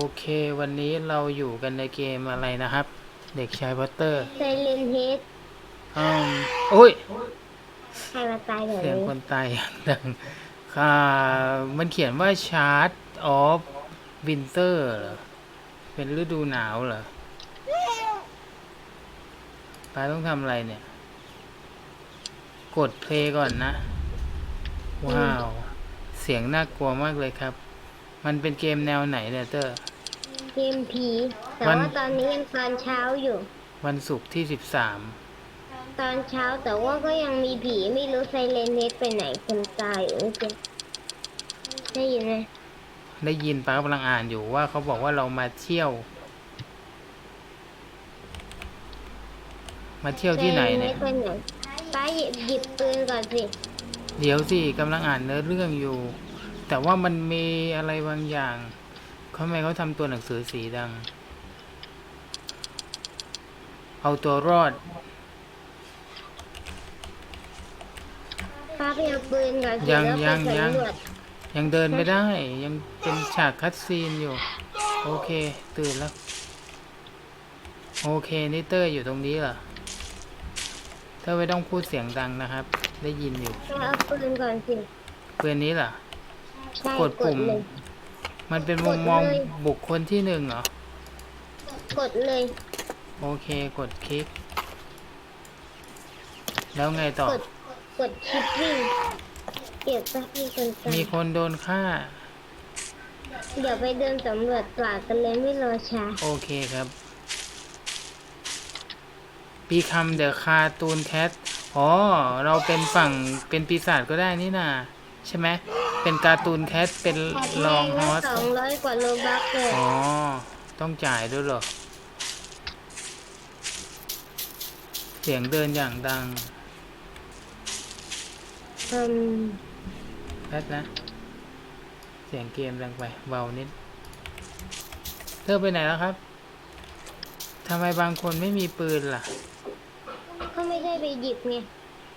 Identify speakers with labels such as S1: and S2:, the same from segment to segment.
S1: โอเค วันนี้เราอยู่กันในเกมอะไรนะครับ เด็กชายพอตเตอร์
S2: ไซเลนเฮด
S1: อืมโอ้ย
S2: ใครมาตายแบบ
S1: เสียง
S2: นี้
S1: คนตายอย่างดังค่ะมันเขียนว่าชาร์ t ออฟวินเตอร์เหรอ เป็นฤดูหนาวเหรอปาต้องทำอะไรเนี่ย กดเพลย์ก่อนนะ ว้าว เสียงน่ากลัวมากเลยครับ มันเป็นเกมแนวไหนเนี่ยเตอร์
S2: เกมผีแต่
S1: วัน
S2: ว่าตอนนี้ยังตอนเช้าอยู่
S1: วันศุกร์ที่สิบสาม
S2: ตอนเช้าแต่ว่าก็ยังมีผีไม่รู้ไซเลนเฮดไปไหนคนตายอยู่เมื่อกี้ได้ยินไหม
S1: ได้ยินป้ากำลังอ่านอยู่ว่าเขาบอกว่าเรามาเที่ยว มาเที่ยวที่ไหนเนี่ย
S2: ไซลฮดไปไหนป้าหยิบหยิบปืนก่อนสิ
S1: เดี๋ยวสิกำลังอ่านเนื้อเรื่องอยู่ แต่ว่ามันมีอะไรบางอย่างเขาทำไมเขาทำตัวหนังสือสีดัง เอาตัวรอด
S2: ป้าไปเอาปืนก่อนสิ
S1: ยัง
S2: แล้วไป
S1: ยังยัง
S2: สำรวจ
S1: ยังเดินไม่ได้ ยังเป็นฉากคัดซีนอยู่ โอเค ตื่นแล้ว โอเคนี่เตอร์อยู่ตรงนี้เหรอเธอไม่ต้องพูดเสียงดังนะครับ ได้ยินอยู่
S2: ไปเอาปืนก่อนสิ
S1: เพื่อนนี้เหรอ
S2: ใช่
S1: กดปุ่ม
S2: เลย
S1: มันเป็นมุมมอง
S2: กดเลย
S1: บุคคลที่หนึ่งเหรอ
S2: กดเลย
S1: โอเคกดคลิก แล้วไงต่อ
S2: กด กดชิปวิ่งเก็บไปให้คนตาย
S1: มีคนโดนฆ่า
S2: เดี๋ยวไปเดินสำรวจตลาดกันเลยไม่รอช้า
S1: โอเคครับ ปีคำเดอะคาตูนแคท อ๋อ เราเป็นฝั่งเป็นปีศาจก็ได้นี่นาใช่ไหม เป็นการ์ตูนแคทเป็นลองฮอส
S2: สองร้อยกว่าโลบัคเลย
S1: อ๋อ ต้องจ่ายด้วยเหรอ เสียงเดินอย่างดัง
S2: อืม
S1: แป๊บนะ เสียงเกมดังไป เบานิด เธอไปไหนแล้วครับทำไมบางคนไม่มีปืนล่ะ
S2: ก็ไม่ได้ไปหยิบไง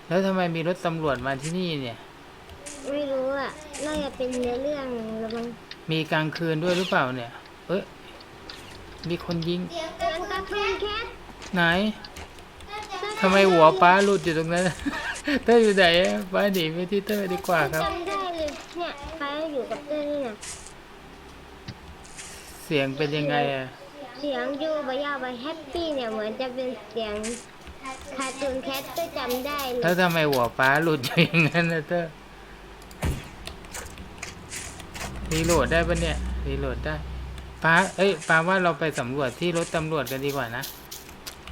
S1: แล้วทำไมมีรถตำรวจมาที่นี่เนี่ย
S2: ไม่รู้อะน่าจะเป็นเนื้อเรื่องแล้วมั้ง
S1: มีกลางคืนด้วยหรือเปล่าเนี่ย เอ้ย มีคนยิง
S2: มันกระทุนแคท
S1: ไหนทำไมหัวป้าหลุดอยู่ตรงนั้น เต้ยอยู่ไหนอะป้าหนีไปที่เต้ยดีกว่าครับ
S2: จำได้เลยเนี่ยป้าอยู่กับเต้ยนี่นะ
S1: เสียงเป็นยังไงอะ
S2: เสียงยูบายาบายแฮปปี้เนี่ยเหมือนจะเป็นเสียงคาร์ตูนแคทก็จำได้เล
S1: แล้
S2: ยว
S1: ทำไมหัวป้าหลุดอยู่อย่างนั้นนะเต้ย รีโหลดได้ปะเนี่ยรีโหลดได้ป้าเอ้ยป้าว่าเราไปสำรวจที่รถตำรวจกันดีกว่านะ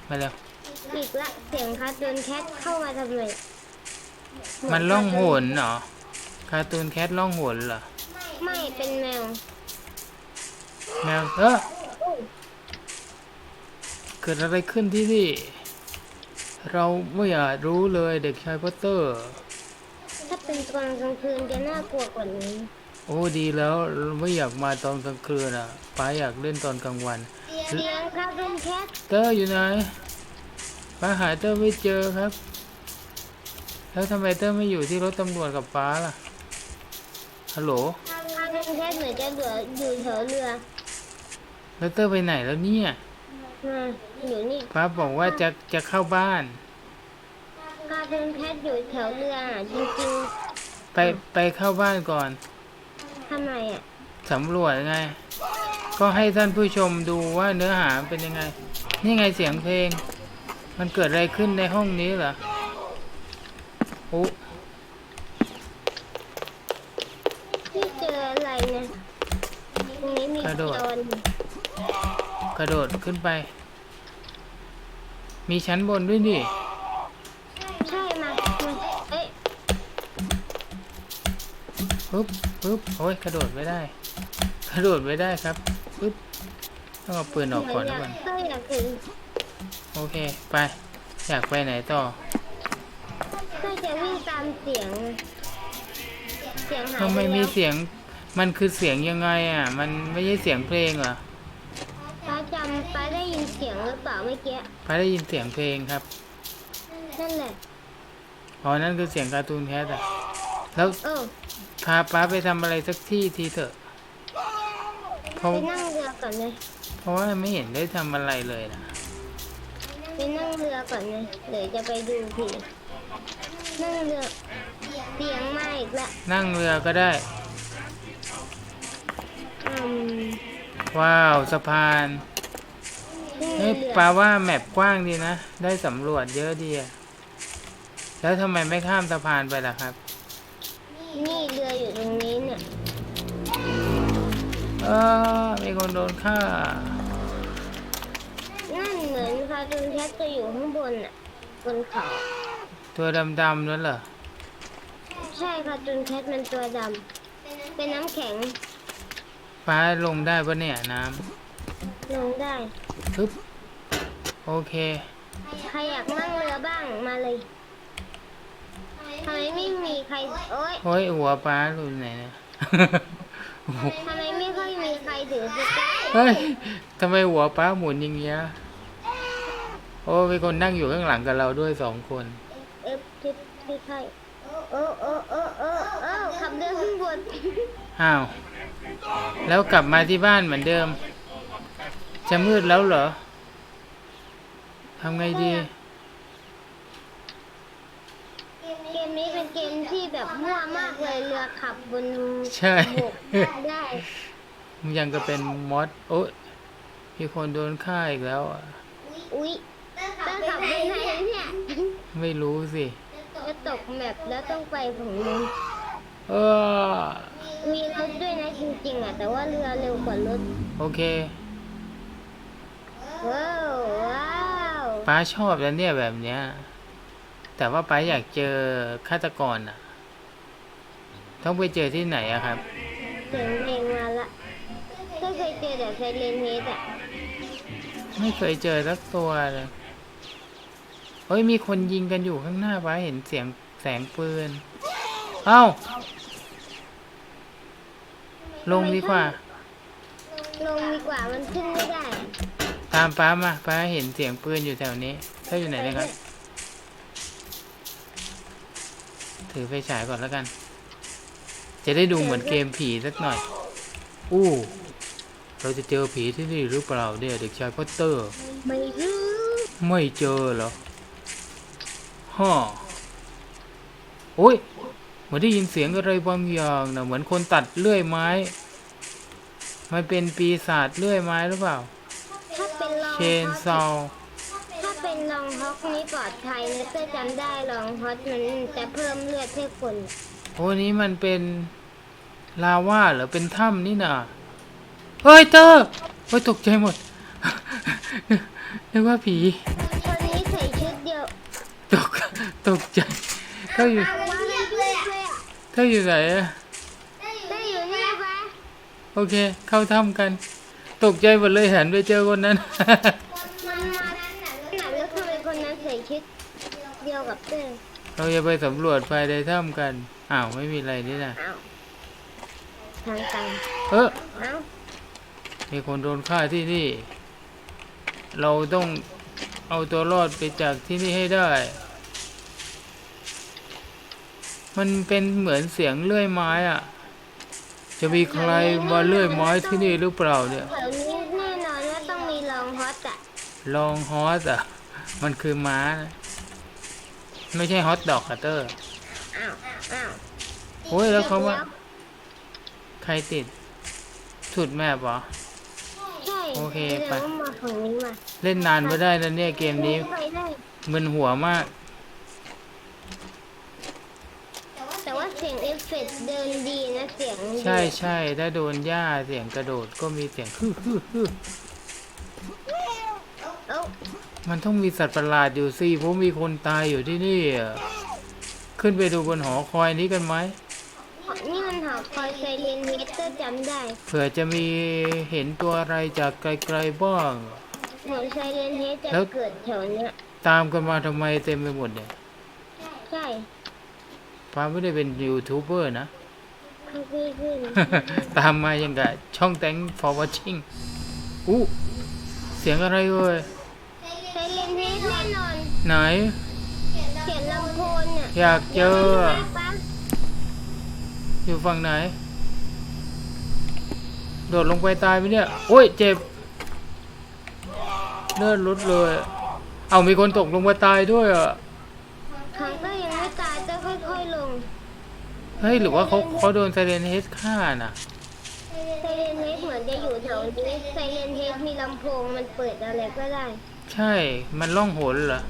S1: มาเร็ว
S2: อีกละเสียงคาร์ตูนแคทเข้ามาทำไม
S1: มันล่องหนเหรอการ์ตูนแคทล่องหนเหรอ
S2: ไม่เป็นแมว
S1: แมวเออเกิดอะไรขึ้นที่นี่เราไม่อยากรู้เลยเด็กชายพอตเตอร์
S2: ถ้าเป็นตอนกลางคืนจะน่ากลัวกว่านี้
S1: โอ้ดีแล้วไม่อยากมาตอนกลางคืนอะป้าอยากเล่นตอนกลางวัน
S2: เสียงคาร์ตูนแคท
S1: เตอร์อยู่ไหนป้าหาเตอร์ไม่เจอครับ แล้วทำไมเตอร์ไม่อยู่ที่รถตำรวจกับป้าล่ะฮัลโหล
S2: คาร์ตูนแคทเหมือนจะเหลืออยู่แถวเรือ
S1: แล้วเตอร์ไปไหนแล้วเนี่ย
S2: มาอยู่นี่
S1: ป้าบอกว่าจะจะเข้าบ้าน
S2: คาร์ตูนแคทอยู่แถวเรืออะจริง
S1: ไปไปเข้าบ้านก่อน
S2: ๆ ทำไมอะ
S1: สำรวจไง ก็ให้ท่านผู้ชมดูว่าเนื้อหาเป็นยังไง นี่ไงเสียงเพลง มันเกิดอะไรขึ้นในห้องนี้เหรอโอ้
S2: ที่เจออะไรนะตรงนี้มีโจร
S1: กระโดดขึ้นไป มีชั้นบนด้วยนี่ ปึ๊บปึ๊บโอ้ยกระโดดไม่ได้ กระโดดไม่ได้ครับปึ๊บต้องเอาปืนออกก่อน
S2: อ
S1: ทุก
S2: ยา
S1: ค
S2: ก
S1: น
S2: ก็อยากถึง
S1: โอเคไป อยากไปไหนต่อ
S2: ก็จะวิ่งตามเสียง เสียงหาย
S1: ทำไม
S2: ไป
S1: มี
S2: แล้ว
S1: เสียงมันคือเสียงยังไงอะ มันไม่ใช่เสียงเพลงเหรอ
S2: ป้าจำป้าได้ยินเสียงหรือเปล่าเมื่อกี้
S1: ป้าได้ยินเสียงเพลงครับ
S2: นั่นแหละ
S1: อ๋อนั่นคือเสียงการ์ตูนแคทอะ แล้ว
S2: เออ
S1: พาป้าไปทำอะไรสักที่ทีเถอะ เพราะ
S2: ไปนั่งเรือก่อนเลย
S1: เพราะว่าไม่เห็นได้ทำอะไรเลยนะ
S2: ไปนั่งเรือก่อนเลยเดี๋ยวจะไปดูผีนั่งเรือเสียงมาอีกแล้ว
S1: นั่งเรือก็ได้
S2: อืม
S1: ว้าวสะพาน
S2: นั่ง
S1: เฮ้ย
S2: เรือ
S1: ปาว่าแมปกว้างดีนะ ได้สำรวจเยอะดีอะแล้วทำไมไม่ข้ามสะพานไปล่ะครับ
S2: นี่เรืออยู่ตรงนี้เนี่ย
S1: เออมีคนโดนฆ่า
S2: นั่นเหมือนคาร์ตูนแคทจะอยู่ข้างบนอะ บนเขา
S1: ตัวดำๆนั่นเหรอ
S2: ใช่คาร์ตูนแคทมันตัวดำ เป็นน้ำแข็ง
S1: ฟ้าลงได้ปะเนี่ยน้
S2: ลงได้ำ
S1: ปึ๊บ โอเค
S2: ใครอยากนั่งเรือบ้างมาเลยทำไมไม่มีใครโอ๊ย
S1: โอ้ยหัวป้าหลุดไหนเนี่ยโอ้โห
S2: ทำไมไม่ค่อยมีใครถือสเก็ต
S1: เฮ้ยทำไมหัวป้าหมุนอย่างเงี้ย โอ้มีคนนั่งอยู่ข้างหลังกับเราด้วยสองคน
S2: เอฟทิปที่ใครโอ้โอ้โอ้โอ้โอ้ขับเรือขึ้นบน
S1: อ้าว แล้วกลับมาที่บ้านเหมือนเดิม จะมืดแล้วเหรอทำไงดี
S2: เกมนี้เป็นเกมที่ แบบมั่วมากเลยเรือขับบน
S1: ใช่
S2: บกได้
S1: มันยังก็เป็นมอสโอ้ยมีคนโดนฆ่าอีกแล้วอะ
S2: อุ๊ยต้องขับไปไหนเนี่ย
S1: ไม่รู้สิ
S2: จะตกแมปแล้วต้องไปฝั่งนู้น
S1: เออ
S2: มีรถด้วยนะจริงๆอะ แต่ว่าเรือเร็วกว่ารถ
S1: โอเค
S2: ว้าวว้าว
S1: ป้าชอบแล้วเนี่ยแบบเนี้ย แต่ว่าป้าอยากเจอฆาตกรอะ ต้องไปเจอที่ไหนอะครับ
S2: เสียงเพลงมาละก็เคยเจอแต่ไซเรนเฮดอะ
S1: ไม่เคยเจอสักตัวเลยเฮ้ยมีคนยิงกันอยู่ข้างหน้าป้าเห็นเสียงแสงปืน เอ้า ลงดีกว่า
S2: ลงดีกว่ามันขึ้นไม่ได้อะ
S1: ตามป้ามาป้าเห็นเสียงปืนอยู่แถวนี้ถ้าอยู่ไหนนะครับ ถือไฟฉายก่อนแล้วกัน จะได้ดูเหมือนเกมผีสักหน่อย อู้ เราจะเจอผีที่นี่หรือเปล่าเนี่ยเด็กชายพอตเตอร์
S2: ไม่รู้
S1: ไม่เจอเหรอฮ่อโอ้ยเหมือนได้ยินเสียงอะไรบางอย่างนะเหมือนคนตัดเลื่อยไม้ มันเป็นปีศาจเลื่อยไม้หรือเปล่า
S2: ถ้าเป็นลอง
S1: เช
S2: ฮ
S1: น
S2: อ
S1: ซอ
S2: ต
S1: ล
S2: ถ้าเป็นลองฮอกนี่ปลอดภัยนะเต้ยจำได้ลองฮอตมันจะเพิ่มเลือดให้คน
S1: โอ้นี้มันเป็นลาว่าเหรอเป็นถ้ำนี่น่ะเฮ้ยเตอร์เฮ้ยตกใจหมดนึกว่าผี
S2: คนนี้ใส่ชุดเดียว
S1: ตกตกใจเขาอยู่
S2: ว้าวเลยเลยอะ
S1: เขาอยู่ไหนอะ
S2: ได้อยู่นี่ปะ
S1: โอเค เข้าถ้ำกัน ตกใจหมดเลยหันไปเจอคนนั้น
S2: มันมาหนักแล้วทำไมคนนั้นใส่ชุดเดียวกับเต้ย
S1: เราจะไปสำรวจภายในถ้ำกัน อ้าวไม่มีอะไรนี่นะ
S2: อ้าวทางตัน
S1: เออ
S2: เอ้า
S1: มีคนโดนฆ่าที่นี่ เราต้องเอาตัวรอดไปจากที่นี่ให้ได้ มันเป็นเหมือนเสียงเลื่อยไม้อะจะมีใครมาเลื่อยไม้ที่นี่หรือเปล่าเนี่ย
S2: แถวนี้แน่นอนว่าต้องมีลองฮอตอะ
S1: ลองฮอสอะมันคือม้านะไม่ใช่ฮอตดอกคัตเตอร์
S2: อ้าวอ้าว
S1: โอ้ยแล้วเขาว่าใครติดสุดแมปเหรอ
S2: ใช่
S1: โอเค
S2: แส
S1: ไป
S2: ดงว่ามาฝั่งนี้มา
S1: เล่นนานไม่ได้แล้วเนี่ยเกมนี้
S2: ไปได้
S1: มึนหัวมาก
S2: แต่ว่าเสียงเอฟเฟกต์เดินดีนะเสียงดี
S1: ใช่ใช่ถ้าโดนหญ้าเสียงกระโดดก็มีเสียงฮึ่ฮึ่ฮึ่
S2: เอ้า
S1: มันต้องมีสัตว์ประหลาดอยู่สิเพราะมีคนตายอยู่ที่นี่อะ ขึ้นไปดูบนหอคอยนี้กันไหม
S2: นี่มันหอคอยไซเรนเฮดเตอร์จำได้
S1: เผื่อจะมีเห็นตัวอะไรจากไกลๆบ้าง
S2: เหมือนไซเรนเฮดจะ
S1: แล้ว
S2: เกิดแถวเนี้ย
S1: ตามกันมาทำไมเต็มไปหมดเนี่ย
S2: ใช่
S1: ฟ้าไม่ได้เป็นยูทูบเบอร์นะ
S2: ขึ้นขึ้นขึ้น
S1: ตามมายังกับช่อง Thank for watching อู้เสียงอะไรเว้ย
S2: ไซเรนเฮดแน่นอน
S1: ไหน
S2: เสียงลำโพงเนี่ย
S1: อยากเจอ
S2: ปั๊บ
S1: อยู่ฝั่งไหน โดดลงไปตายไหมเนี่ย โอ้ย เจ็บ เลือดลดเลย เอามีคนตกลงไปตายด้วยอะ
S2: ขังก็ยังไม่ตายจะค่อยๆลง
S1: เฮ้ย หรือว่าเขาเขาโดนไซเรนเฮดฆ่าน่ะ
S2: ไซเรนเฮดเหมือนจะอยู่แถวนี้ไซเรนเฮดมีลำโพงมันเปิดอะไรก็ได้
S1: ใช่ มันล่องหนเหรอ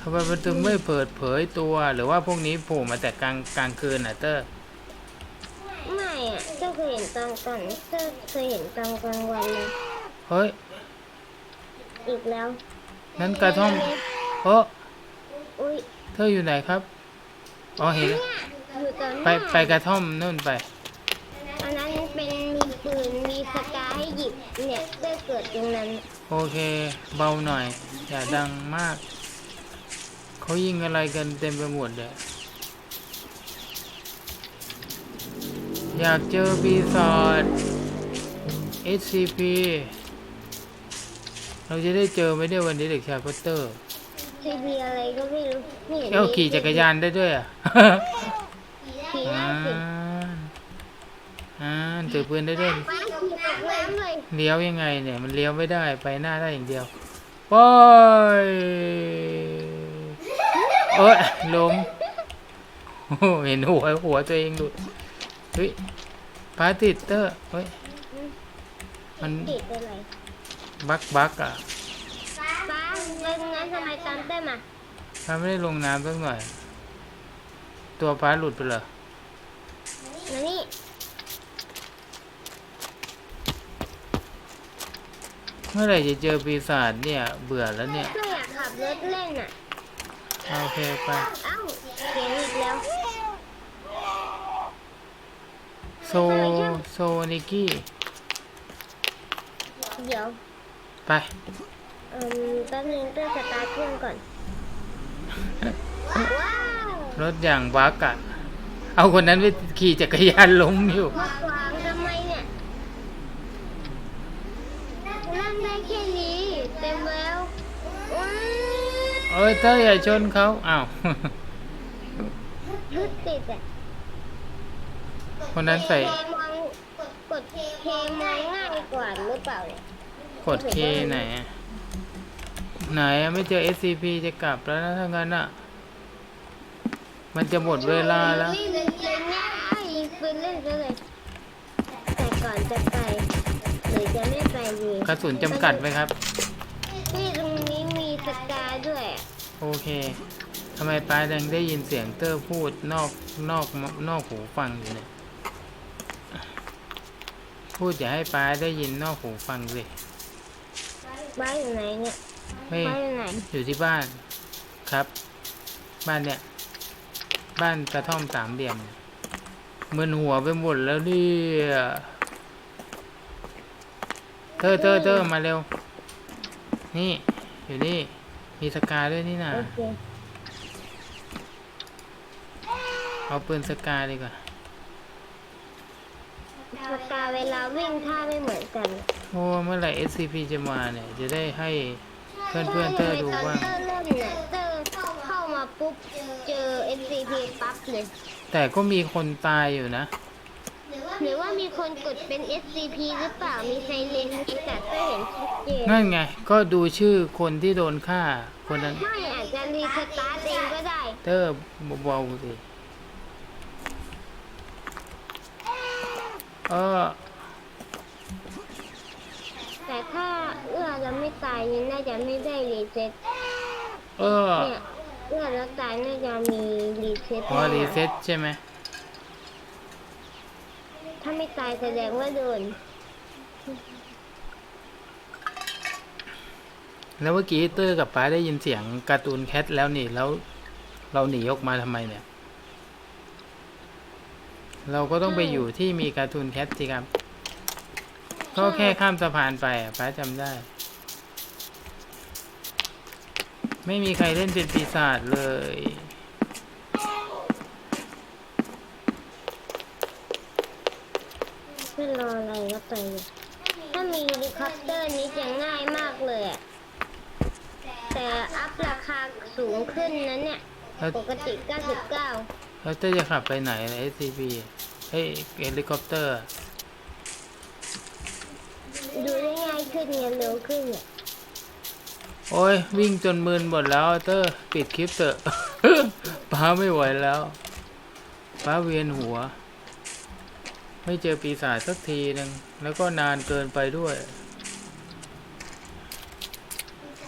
S1: ทำไมมันถึงไม่เปิดเผยตัวหรือว่าพวกนี้โผล่มาแต่กลางกลางคืนอะเตอร์
S2: ไม่อะเจ้าเคยเห็นตอนก่อนเจ้าเคยเห็นตอนกลางวันเลย
S1: เฮ้ย
S2: อีกแล้ว
S1: นั้นกระท่อมเออ
S2: อุ้ย
S1: เธออยู่ไหนครับอ๋อเห็นแล้ว
S2: อยู่ตอนห
S1: ไป
S2: น้า
S1: ไปกระท่อมนู่นไป
S2: อันนั้นเป็นมีปืนมีสกาให้หยิบเนี่ยเจ้าเกิดตรงนั้น
S1: โอเค เบาหน่อย อย่าดังมาก เขายิงอะไรกันเต็มไปหมดเลยอยากเจอปีศาจ SCP เราจะได้เจอไหมเนี่ยวันนี้เด็กชายพอตเตอร์
S2: ทีวีอะไรก็ไม่รู้ไม่เห็น
S1: เอ้าขี่จักรยานได้ด้วยอะ
S2: ขี่
S1: อ่า
S2: ได้สิ
S1: อ่าถือปืนได้ด้วย
S2: ป้าขี่ตกน้ำเลย
S1: เลี้ยวยังไงเนี่ย มันเลี้ยวไม่ได้ ไปหน้าได้อย่างเดียวไป เอ้ยล้มโอ้โหเห็นหัวหัวตัวเองหลุดเฮ้ยพาติดเตอร์เฮ้ยมัน
S2: ติดอะไร
S1: บักบักอะ
S2: ป้าแล้วงั้นทำไมตามได้มา
S1: พาไม่ได้ลงน้ำสักหน่อย ตัวป้าหลุดไปเหรอ
S2: มานี่
S1: เมื่อไหร่จะเจอปีศาจเนี่ย เบื่อแล้วเนี่ย
S2: ก็อยากขับรถเล่นอะ
S1: โอเคไป
S2: เอ้าเสียงอีกแล้ว
S1: โซโซนิกี้
S2: เดี๋ยว
S1: ไป
S2: เอ่มแป๊บนึงเต้สตาร์ทเครื่องก่อน ว้าว
S1: รถอย่างบักอะเอาคนนั้นไปขี่จักรยานล้มอยู่
S2: มากวางทำไมเนี่ยนั่งได้แค่นี้ เต็มแล้วว้าว
S1: เอ้ยเต้ยอย่าชนเขาอ้าว
S2: รถติดอะ
S1: คนนั้นใส่
S2: เคมองกดเคมองง่ายกว่าหรือเปล่าเนี่ย
S1: กดเคไหนอะไหนอะไม่เจอ SCP จะกลับแล้วนะถ้างั้นอะมันจะหมดเวลาแล้ว
S2: ไม่เป็นเกมง่ายปืนเล่นซะเลย แต่ก่อนจะไปหรือจะไม่ไปดี
S1: กระสุนจำกัดไหมครับ
S2: ที่ตรงนี้มีสกาด้วยอะ
S1: โอเคทำไมป้าดังได้ยินเสียงเตอร์พูดนอกนอกนอกหูฟังอยู่เนี่ย พูดอย่าให้ป้าได้ยินนอกหูฟังสิ
S2: บ้านอยู่ไหนเนี่ย
S1: ไม่
S2: บ้านอยู่ไหน
S1: อยู่ที่บ้านครับ บ้านเนี่ย บ้านกระท่อมสามเหลี่ยมมึนหัวไปหมดแล้วเนี่ยเธอเธอเธอมาเร็ว นี่ อยู่นี่ มีสกาด้วยนี่นะ
S2: โอเค
S1: เอาปืนสกาดีกว่า
S2: สกาเวลาวิ่งท่าไม่เหมือนกัน
S1: โอ้เมื่อไหร่ SCP จะมาเนี่ย จะได้ให้เพื่อนเพื่อนๆเธอดู
S2: ตอน
S1: บ้าง
S2: เตอร์เล่นเนี่ยเตอร์เข้ามาปุ๊บ เจอ SCP ปั๊บเลย
S1: แต่ก็มีคนตายอยู่นะ
S2: หรือว่ามีคนกดเป็น SCP หรือเปล่า มีไซเรนแต่เตอร์เห็นชัดเจน
S1: นั่นไง ก็ดูชื่อคนที่โดนฆ่าคนนั้น
S2: ไม่อาจจะรีสตาร์ทเองก็ได้
S1: เตอร์เบาๆสิเออ
S2: แต่ถ้าเอื้อแล้วไม่ตายนี่น่าจะไม่ได้รีเซ็ต
S1: เออ
S2: เนี่ยเอื้อแล้วตายน่าจะมีรีเซ็ต
S1: พอรีเซ็ตใช่ไหม
S2: ถ้าไม่ตายแสดงว่าโดน
S1: แล้วเมื่อกี้เตอร์กับป้าได้ยินเสียงการ์ตูนแคทแล้วนี่แล้ว เราหนีออกมาทำไมเนี่ย เราก็ต้องไปอยู่ที่มีการ์ตูนแคทสิครับก็แค่ข้ามสะพานไปอะป้าจำได้ ไม่มีใครเล่นเป็นปีศาจเลย
S2: ไม่รออะไรก็ไปเลยถ้ามีเฮลิคอปเตอร์นี้จะง่ายมากเลยอะแต่อัพราคาสูงขึ้นนะเนี่ย
S1: แล้ว
S2: ปกติ 99
S1: แล้วเตอร์จะขับไปไหนล่ะ SCP เฮ้ยเฮลิคอปเตอร์
S2: ถขึ้นไงเร็วขึ้นอะ
S1: โอ้ย วิ่งจนมึนหมดแล้วเตอร์ปิดคลิปเถอะ ป้าไม่ไหวแล้ว ป้าเวียนหัว ไม่เจอปีศาจสักทีหนึ่งแล้วก็นานเกินไปด้วย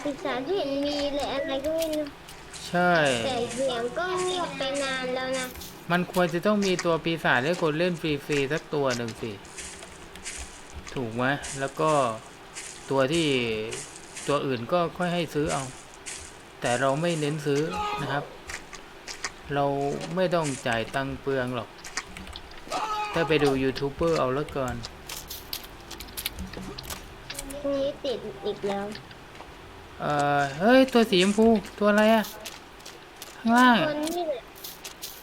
S2: ศึกษาที่เห็นมีเลยอะไรก็ไม่รู้
S1: ใช่
S2: แต่เสียงก็เงียบไปนานแล้วนะ
S1: มันควรจะต้องมีตัวปีศาจให้คนเล่นฟรีๆสักตัวหนึ่งสิ ถูกไหมแล้วก็ตัวที่ตัวอื่นก็ค่อยให้ซื้อเอา แต่เราไม่เน้นซื้อนะครับ เราไม่ต้องจ่ายตังค์เปลืองหรอก ถ้าไปดูยูทูบเบอร์เอาแล้วก่อน
S2: พรุ่งนี้ติดอีกแล้ว
S1: เอ่อเฮ้ย ตัวสีชมพู ตัวอะไรอะข้างล่าง
S2: ค
S1: อะ
S2: นนี่แหละ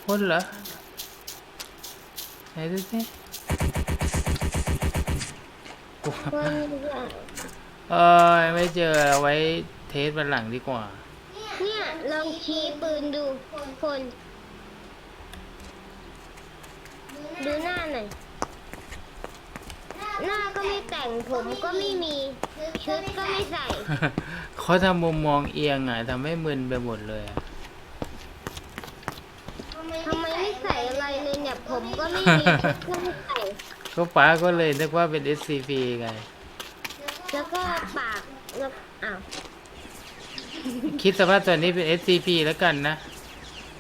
S1: คนเหรอ ไหนดูสิ
S2: คนนี่แหละ
S1: เออไม่เจอเอาไว้เทสวันหลังดีกว่า
S2: เนี่ยลองชี้ปืนดูคน ดูหน้าหน่อย หน้าก็ไม่แต่งผมก็ไม่มีชุดก็ไม่ใส่
S1: เขาทำมุมมองเอียงอะทำให้มึนไปหมดเลยอะ
S2: ทำไมไม่ใส่อะไรเลยเนี่ยผมก็ไม่มีชุดก็ไม่ใส่
S1: ก็ป้าก็เลยนึกว่าเป็น SCP ไง
S2: แล้วก็ปากแล้วอ้าว
S1: คิดสภาพตอนนี้เป็น SCP แล้วกันนะ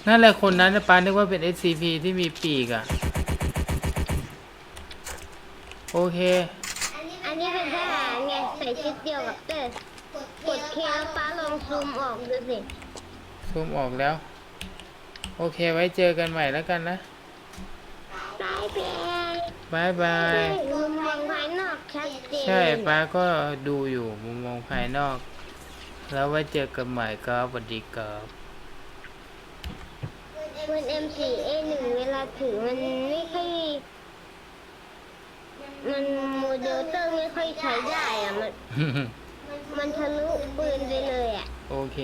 S1: นั่นแหละคนนั้นนะป้านึกว่าเป็น SCP ที่มีปีกอะ โอเค
S2: อันนี้เป็นทหารไงใส่ชุดเดียวกับเต้ยกดเคแล้วป้าลองซูมออกดูสิ
S1: ซูมออกแล้ว โอเคไว้เจอกันใหม่แล้วกันนะ
S2: บายบาย
S1: บายบาย
S2: มุมมองภายนอกชัดเจน
S1: ใช่
S2: เลย
S1: ป้าก็ดูอยู่มุมมองภายนอก แล้วไว้เจอกันใหม่ครับสวัสดีครับ
S2: มัน M4A1 เวลาถือมันไม่ค่อย มันโมเดลเตอร์ไม่ค่อยใช้ได้อะมัน มันทะลุปืนไปเลยอะ
S1: โอเค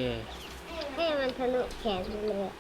S2: ให้มันทะลุแขนไปเลยอะ